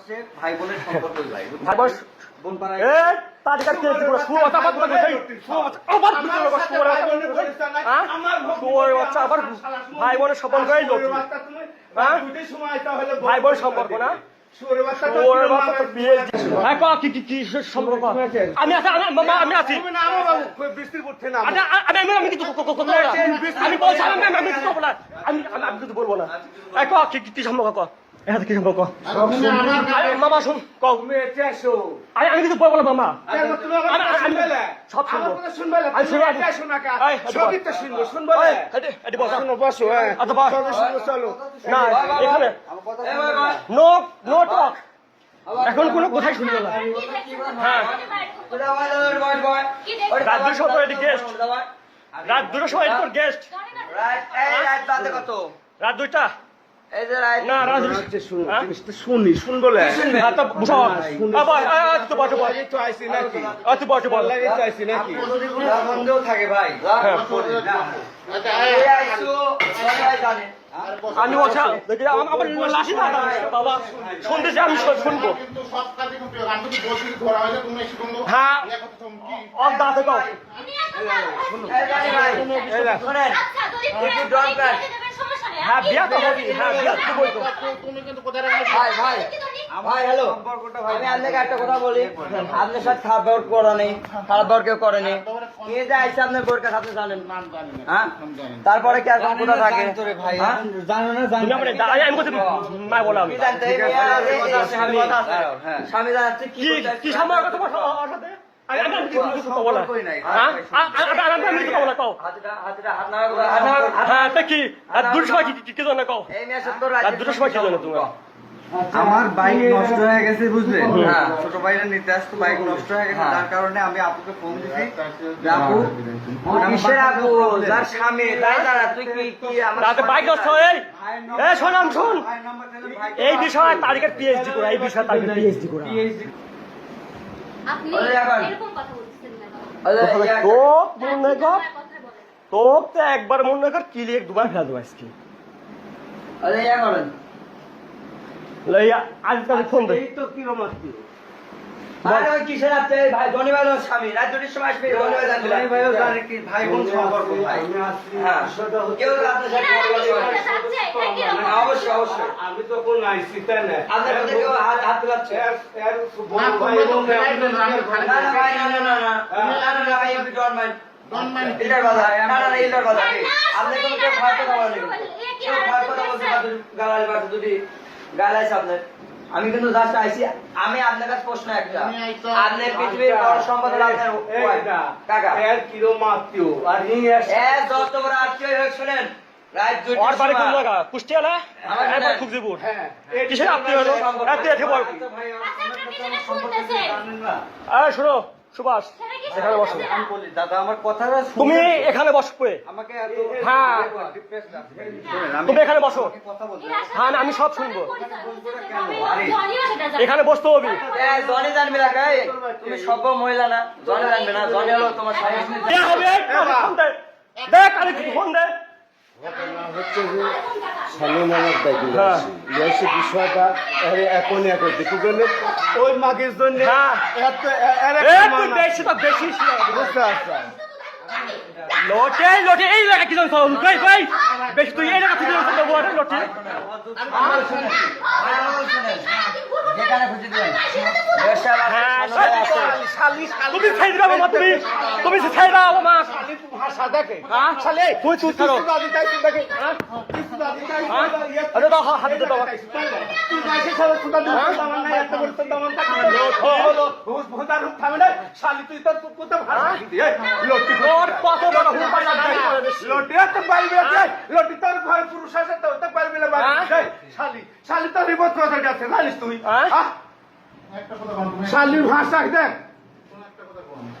মানুষের ভাই বোনের সম্পর্কই ভাই ভাই বোন বোন পাড়ায় এ তালিকা কে পুরো শুয়ো বাচ্চা আবার কথা কই শুয়ো বাচ্চা আবার কিছু লোক শুয়ো হ্যাঁ? শুয়ো বাচ্চা আবার ভাই বোনের লোক হ্যাঁ? ভাই সম্পর্ক না? হ্যাঁ ক কি কি কি সম্পর্ক? আমি আছি আমি আমি কিছু বলব না আমি আমি আমি কিছু বলব না। এই ক কি কি- কি সম্পর্ক ক এখানে কি সম্পর্ক মামা শুন। ক। আমি আমি কিছু বলব না মামা। সব শুনব। না এখানে। No no talk. এখন কোনো কথাই শুনব না। হ্যাঁ। রাত দুটোর সময় গেস্ট রাত দুটোর সময় এটি গেস্ট রাত দুইটা না রাত দুটো হ্যাঁ? শুনি শুন বলে হ্যাঁ, বসো, বস। তো আইসি থাকে ভাই। হ্যাঁ। আমি বাবা। শুনতেছি আমি শুনব। হ্যাঁ। হ্যাঁ বিয়া তো হবি হ্যাঁ বিয়া তো বই তো ভাই ভাই ভাই হ্যালো। আমি আপনাকে একটা কথা বলি। আপনার সাথে খারাপ ব্যবহার করা নেই খারাপ ব্যবহার কেউ করেনি কে যে আইসে আপনার বোর কাছে আপনি জানেন। হ্যাঁ? তারপরে কি আর কথা থাকে? হ্যাঁ? তুমি আমার দা- আমি মা বলা আমি। জানতে? স্বামী। জানাচ্ছে কি কি কথা সাথে? আমার বাইক নষ্ট হয়ে গেছে বুঝলেন হ্যাঁ। ছোট ভাইরা নিতে আসতো বাইক নষ্ট হয়ে গেছে হ্যাঁ। যার কারণে আমি আপুকে ফোন দিছি। যে আপু কিসের আপু? যার স্বামী তাই জানা তুই কি কি আমার বাইক নষ্ট এই। এই শোন আম শোন। ভাইয়ের নাম্বার চাইলে ভাই এই বিষয়ে তারিখের পিএইচডি করা এই বিষয়ে তারিখের পিএইচডি করা। আপনি। এরকম কথা বলতেছেন মনে কর বলেন। তো একবার মনে কর কিলি এক দুবার ফেলা দেবো আজকে ওরে, ইয়া করেন। আজকাল ফোন দেয় তো কিরম আত্মীয় আমি। তো কোন আইসি তাই না? আপনার কাছে কেউ হাত- হাত পারবে, গালাগালি পারবে যদি গালাইছে আপনার। আমি কিন্তু জাস্ট আইছি আমি আপনার কাছে প্রশ্ন একটা। আপনি পৃথিবীর বড় সম্পদ আপনার কাকা। এর কিলো মাত্রিও আর নি এর এ যত বড় আত্মীয় হয়ে শুনেন বাড়ি কোন জায়গা? একবার কিসের হলো? এত। আরে শোনো। সুভাষ এখানে বসো। আমি বলি দাদা আমার কথাটা তুমি এখানে বসবে আমাকে হ্যাঁ। তুমি এখানে বসো। আমি হ্যাঁ, আমি সব শুনব। এখানে বসতে হবে। এ, জনি জানবি না কাই তুমি সভ্য মহিলা না জনি জানবে না। জনি হলো তোমার স্বামী। হবে? দেখ আরে ফোন দে সালমানের দেখি হ্যাঁ। ইয়াসি বিষয়টা আরে এখন এখন দেখু গেলে ওই মাগের জন্য হ্যাঁ। এত বেশি তো বেশি বুঝতে পারছ লোটে লোটে এই জায়গা কি জানো কই কই বেশি তুই এই জায়গা থেকে জানো তো বড় লোটে আমার শুনেন ভাই, আমার শুনেন যেখানে খুঁজে দিবেন হ্যাঁ আছে শালি শালি। তুমি ছাই দাও মা তুমি। তুমি ছাই দাও মা শালি ভাষা দেখে। হ্যাঁ? শালি তুই তুই ছাড়ো দাদি তাই তুই দেখে। কিছু দাদি তাই হ্যাঁ? আরে দাও হাত দাও তুই গাইছে সব সুদা দিস দামান নাই এত বড় দামান থাকে হলো হুস ভোদা রূপ থামে না। শালি তুই তো কত ভাষা দিদি এই লটি তোর কত বড় লটি লটি তোর ঘরে পুরুষ আছে তো তো না শালি শালি তো রিপোর্ট কথা আছে জানিস তুই? হ্যাঁ? শালির ভাষা দেখ ইয়া করেন শানুর ভাই ফোন দেন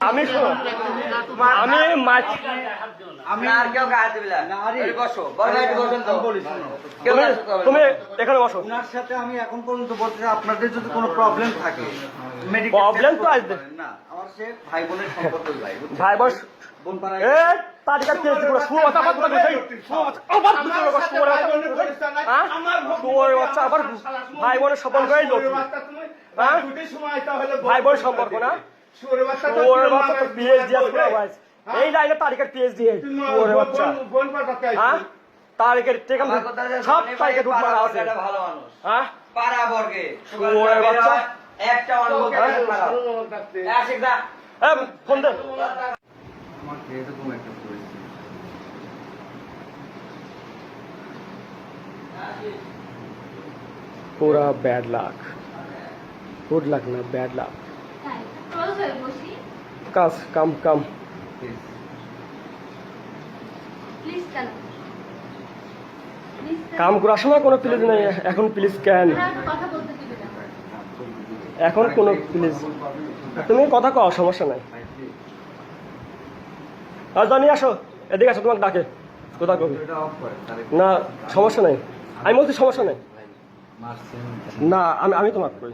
আমি আমি মাছ আমি আর কেউ গায়ে দিবি না। বসো তুমি এখানে বসো। ওনার সাথে আমি এখন পর্যন্ত বলতে আপনাদের যদি কোনো প্রবলেম থাকে medical তো আসবে। না আমার সে ভাই বোনের সম্পর্ক ভাই ভাই বস বোন পাড়ায় এ তারিখের পেয়েছি পুরো শুয়ো বাচ্চা আবার তোমাকে সেই শুয়ো বাচ্চা আবার দুটো লোক শুয়ো বাচ্চা শুয়োর বাচ্চা আবার ভাই বোনের সম্পর্ক এই লোক? ভাই বোনের সম্পর্ক না? শুয়োর বাচ্চা তো পিএইচডি আছে ভাই? এই লাইনে তারিখের পিএইচডি এই বাচ্চা। হ্যাঁ? তারিখের টেকাম সব তারিখে ঢুকবার পাড়া আছে। ভালো মানুষ। হ্যাঁ? পাড়া বর্গে শুয়োরের বাচ্চা। একটা অনুভব খারাপ আশিক দা এ ফোন দে। আমার এরকম একটা পরিস্থিতি? পুরা ব্যাড লাক গুড লাক না ব্যাড লাক তাই ক্লোজ হয়ে বসি কাজ কাম কাম। কাম করার সময় কোনো প্লিজ নেই এখন প্লিজ কেন? এখন কোনো প্লিজ তুমি কথা কও সমস্যা নাই. রাজধানী আসো। এদিকে আসো তোমাকে ডাকে। কোথা কবি? না সমস্যা নাই। আমি বলছি সমস্যা নাই। না আমি আমি তোমাকে কই।